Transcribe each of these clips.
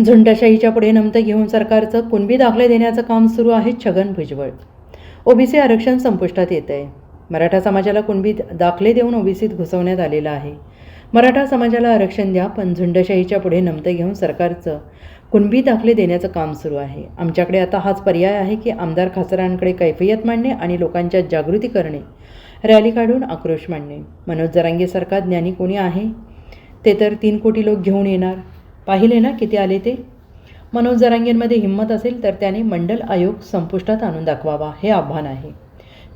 झुंडशाहीच्या पुढे नमतं घेऊन सरकारचं कुणबी दाखले देण्याचं काम सुरू आहे छगन भुजबळ. ओबीसी आरक्षण संपुष्टात येत आहे मराठा समाजाला कुणबी दाखले देऊन ओबीसीत घुसवण्यात आलेलं आहे. मराठा समाजाला आरक्षण द्या पण झुंडशाहीच्या पुढे नमतं घेऊन सरकारचं कुणबी दाखले देण्याचं काम सुरू आहे. आमच्याकडे आता हाच पर्याय आहे की आमदार खासदारांकडे कैफियत मांडणे आणि लोकांच्या जागृती करणे रॅली काढून आक्रोश मांडणे. मनोज जरांगेसारखा ज्ञानी कोणी आहे? ते तर तीन कोटी लोक घेऊन येणार. पाहिले ना किती आले ते? मनोज जरांगेंमध्ये हिंमत असेल तर त्याने मंडल आयोग संपुष्टात आणून दाखवावा हे आव्हान आहे.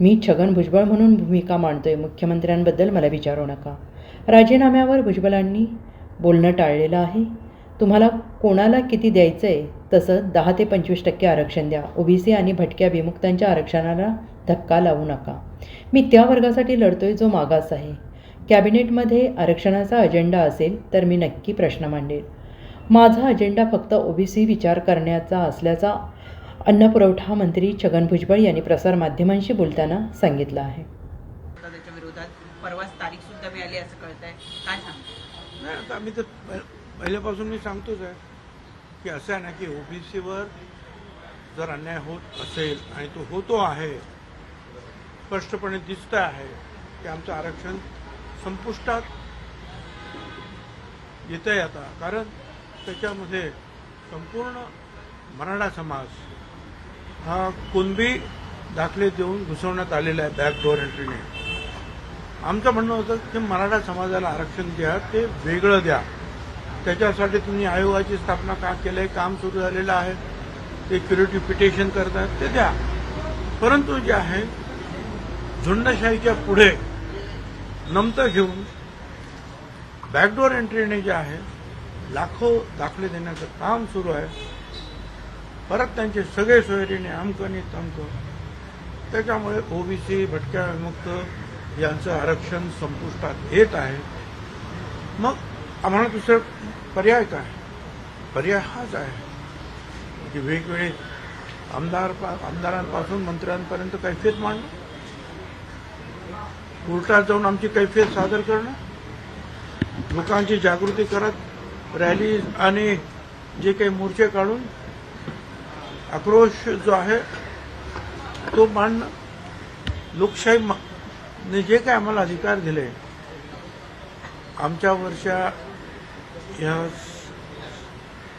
मी छगन भुजबळ म्हणून भूमिका मांडतोय मुख्यमंत्र्यांबद्दल मला विचारू नका. राजीनाम्यावर भुजबळांनी बोलणं टाळलेलं आहे. तुम्हाला कोणाला किती द्यायचं आहे तसं दहा ते पंचवीस टक्के आरक्षण द्या. ओबीसी आणि भटक्या विमुक्तांच्या आरक्षणाला धक्का लावू नका. मी त्या वर्गासाठी लढतोय जो मागास आहे. कॅबिनेटमध्ये आरक्षणाचा अजेंडा असेल तर मी नक्की प्रश्न मांडेल. माझा अजेंडा फक्त ओबीसी विचार करण्याचा असल्याचा अन्नपुरवठा मंत्री छगन भुजबळ यांनी प्रसारमाध्यमांशी बोलताना सांगितलं आहे. आता त्याच्या विरोधात परवाच तारीख सुद्धा मिळाली असं कळतंय. काय सांगता? नाही आता आम्ही तर पहि- पहिल्यापासून मी सांगतोच आहे की असं आहे ना की ओबीसीवर जर अन्याय होत असेल आणि तो होतो आहे स्पष्टपणे दिसत आहे की आमचं आरक्षण संपुष्टात येत आहे आता. कारण त्याच्यामध्ये संपूर्ण मराठा समाज हा कुणबी दाखले देऊन घुसवण्यात आलेला आहे बॅकडोअर एंट्रीने. आमचं म्हणणं होतं की मराठा समाजाला आरक्षण द्या ते वेगळं द्या. त्याच्यासाठी तुम्ही आयोगाची स्थापना का केलं? आहे काम सुरू झालेलं आहे. ते क्युरेटिव्ह पिटिशन करतात ते द्या. परंतु जे आहे झुंडशाहीच्या पुढे नमतं घेऊन बॅकडोअर एंट्रीने जे आहे लाखो दाखले देण्याचं काम सुरू आहे. परत त्यांचे सगळे सोयरीने अमकं तमक. त्याच्यामुळे ओबीसी भटक्या विमुक्त यांचं आरक्षण संपुष्टात येत आहे. मग आम्हाला दुसरं पर्याय काय? पर्याय हाच आहे. की वेगवेगळे आमदार आमदारांपासून मंत्र्यांपर्यंत कैफियत मांडणं. कोर्टात जाऊन आमची कैफियत सादर करणं. लोकांची जागृती करत रॅली आणि जे काही मोर्चे काढून आक्रोश जो आहे तो मांडणं. लोकशाही ने जे काही आम्हाला अधिकार दिले आमच्यावरच्या या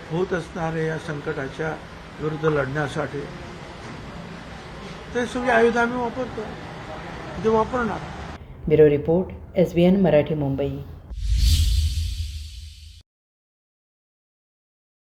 होत असणाऱ्या या संकटाच्या विरुद्ध लढण्यासाठी ते सगळे आयुध आम्ही वापरतो. ते वापरणार. Bureau report S B N Marathi Mumbai.